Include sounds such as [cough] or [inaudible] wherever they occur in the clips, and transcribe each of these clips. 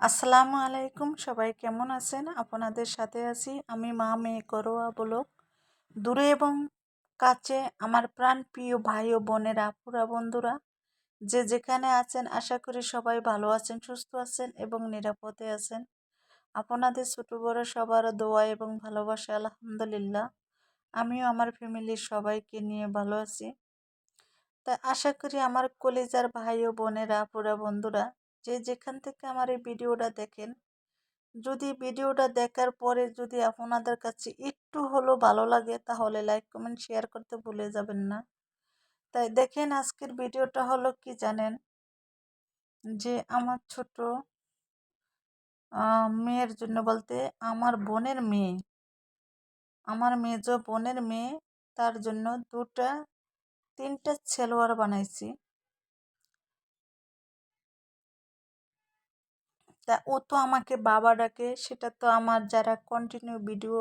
আসসালামু আলাইকুম। সবাই কেমন আছেন? আপনাদের সাথে আছি আমি মা মেয়ে করোয়া বলো দূরে এবং কাছে আমার প্রাণ প্রিয় ভাই ও বোনেরা পুরা বন্ধুরা, যে যেখানে আছেন আশা করি সবাই ভালো আছেন, সুস্থ আছেন এবং নিরাপদে আছেন। আপনাদের ছোটো বড় সবার দোয়া এবং ভালোবাসা, আলহামদুলিল্লাহ। আমিও আমার ফ্যামিলির সবাইকে নিয়ে ভালো আছি। তা আশা করি আমার কলেজার ভাই ও বোনেরা পুরা বন্ধুরা যে যেখান থেকে আমার এই ভিডিওটা দেখেন, যদি ভিডিওটা দেখার পরে যদি আপনাদের কাছে একটু হলো ভালো লাগে, তাহলে লাইক, কমেন্ট, শেয়ার করতে ভুলে যাবেন না। তাই দেখেন আজকের ভিডিওটা হলো কি জানেন? যে আমার ছোট মেয়ের জন্য বলতে আমার বোনের মেয়ে, আমার মেজ বোনের মেয়ে, তার জন্য দুটা, তিনটা ছেলোয়ার বানাইছি। তা ও তো আমাকে বাবা ডাকে, সেটা তো আমার যারা কন্টিনিউ ভিডিও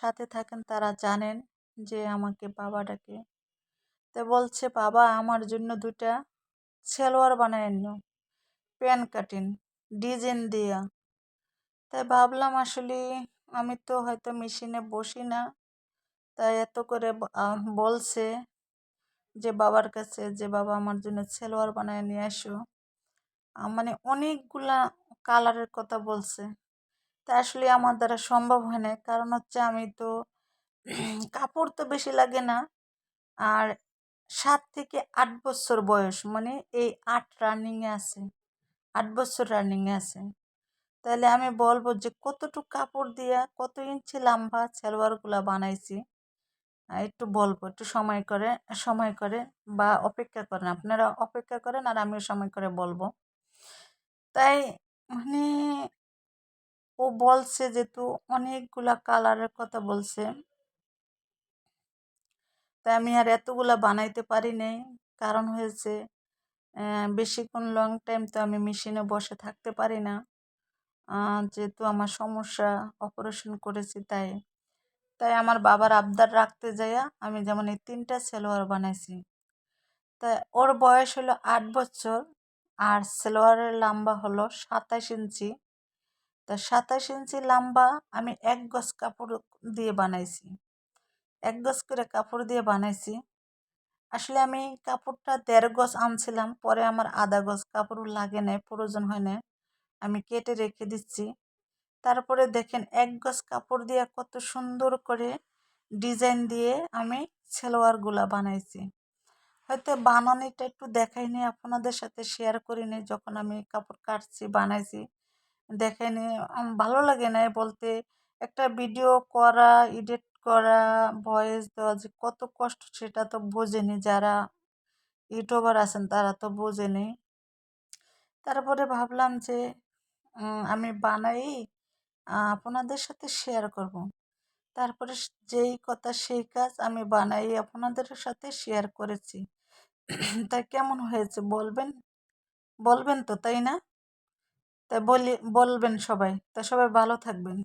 সাথে থাকেন তারা জানেন যে আমাকে বাবা ডাকে। তা বলছে, বাবা, আমার জন্য দুটা সেলোয়ার বানায় নিও, প্যান কাটিং ডিজাইন দেওয়া তাই ভাবলাম আসলে আমি তো হয়তো মেশিনে বসি না, তাই এত করে বলছে যে বাবার কাছে যে, বাবা, আমার জন্য সেলোয়ার বানায় নিয়ে আসো। মানে অনেকগুলা কালারের কথা বলছে। তা আসলে আমার দ্বারা সম্ভব হয় না কারণ হচ্ছে আমি তো কাপড় তো বেশি লাগে না। আর সাত থেকে আট বছর বয়স মানে এই আট রানিংয়ে আছে, আট বছর রানিংয়ে আছে। তাহলে আমি বলব যে কতটুকু কাপড় দিয়া কত ইঞ্চি লম্বা সালোয়ারগুলো বানাইছি একটু বলব, একটু সময় করে সময় করে বা অপেক্ষা করেন। আপনারা অপেক্ষা করেন আর আমিও সময় করে বলব। তাই মানে ও বলছে যেহেতু অনেকগুলা কালারের কথা বলছে। তাই আমি আর এতগুলা বানাইতে পারি নাই। কারণ হয়েছে বেশিক্ষণ লং টাইম তো আমি মেশিনে বসে থাকতে পারি না। যেহেতু আমার সমস্যা অপারেশন করেছি তাই। তাই আমার বাবার আবদার রাখতে যাইয়া আমি যেমন এই তিনটা সেলোয়ার বানাইছি। তাই ওর বয়স হলো আট বছর। আর সেলোয়ারের লম্বা হলো সাতাশ ইঞ্চি। তা সাতাশ ইঞ্চি লম্বা আমি এক গজ কাপড় দিয়ে বানাইছি। এক গজ করে কাপড় দিয়ে বানাইছি। আসলে আমি কাপড়টা দেড় গজ আনছিলাম, পরে আমার আধা গজ কাপড় লাগে নাই, প্রয়োজন হয় না আমি কেটে রেখে দিচ্ছি। তারপরে দেখেন এক গজ কাপড় দিয়ে কত সুন্দর করে ডিজাইন দিয়ে আমি সেলোয়ারগুলা বানাইছি। হয়তো বানানিটা একটু দেখাইনি আপনাদের সাথে শেয়ার করিনি যখন আমি কাপড় কাটছি, বানাইছি দেখাইনি ভালো লাগে না বলতে। একটা ভিডিও করা এডিট করা ভয়েস দেওয়া যে কত কষ্ট সেটা তো বোঝেনি। যারা ইউটিউবার আছেন, তারা তো বোঝেনি। তারপরে ভাবলাম যে আমি বানাই আপনাদের সাথে শেয়ার করব। তারপরে যেই কথা, সেই কাজ আমি বানাই, আপনাদের সাথে শেয়ার করেছি। [coughs] তাই কেমন হয়েছে বলবেন? বলবেন তো, তাই না? তা বলি, বলবেন সবাই। তা সবাই ভালো থাকবেন।